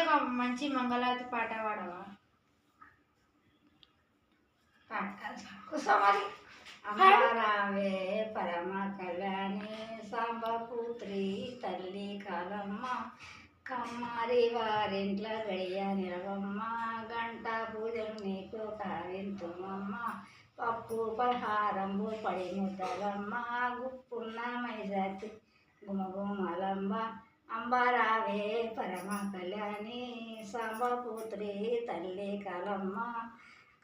ఒక మంచి మంగళారతి పాట పాడవా? కుసమరి అమ్మారావే పరమ కళ్యాణి సాంబపుత్రి తల్లి కాలమ్మ కమ్మారి వారింట్ల గడియ నిలవమ్మ గంట పూజలు నీకు కావింతుమమ్మ పప్పు పలహారంబు పడి ముద్దలమ్మ గుప్పున్న మైజాతి గుమగుమలమ్మ అంబారావే పరమ కళ్యాణి సాంబపుత్రి తల్లి కలమ్మ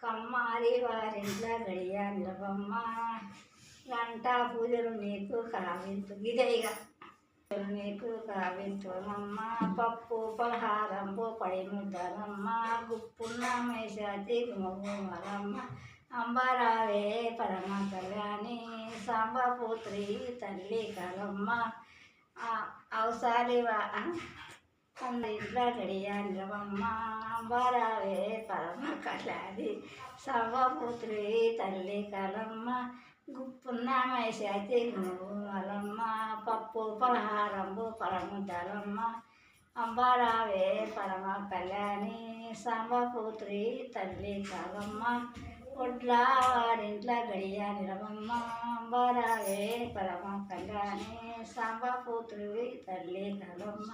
కమ్మారి వారింట్ల గడియ నిలబమ్మ గంట పూజలు నీకు కావింతు ఇదేగా పూజలు నీకు కావింతుమమ్మ పప్పు పలహారంపు పడి ముద్దలమ్మ గుప్పున్న మైసాతి గుమగుమలమ్మ అంబరావే పరమ కళ్యాణి సాంబపుత్రి తల్లి కలమ్మ అవసాలి ఇంట్లో గడియా అంబరావే పరమ కళాది సాంబపుత్రి తల్లి కలమ్మ గుప్పున్న గుణవు గుమలమ్మ పప్పు పలహారంబు పరముద్దలమ్మ అంబరావే పరమ కళ్యాణి సాంబపుత్రి తల్లి కలమ్మ ఒడ్ల వారింట్ల గడియ నిలవమ్మ అంబారావే పరమ కళ్యాణి సాంబపుత్రి తల్లి కాలమ్మ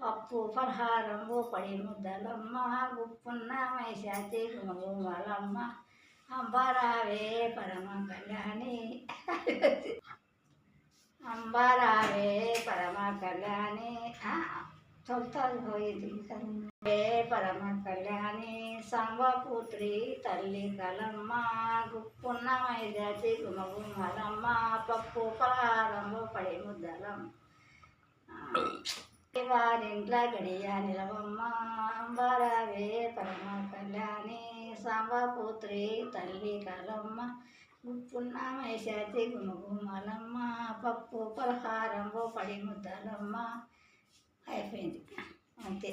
పప్పు పలహారంబు పడి ముద్దలమ్మ గుప్పున్న మైసాతి గుమగుమలమ్మ అంబారావే పరమ కళ్యాణి అంబారావే పరమ కళ్యాణి తొలుతాది పోయేది ఏ పరమ కళ్యాణి సంవపుత్రి తల్లి కలమ్మ గుప్పున్న మైదాతి గుమగుమలమ్మ పప్పు పలహారము పడి ముద్దలం వారింట్ల గడియ నిలవమ్మ అంబరవే పరమ కళ్యాణి సంవపుత్రి తల్లి కలమ్మ గుప్పున్న మైసాతి గుమగుమలమ్మ పప్పు పలహారంబు పడి ముద్దలమ్మ అయిపోయింది అంతే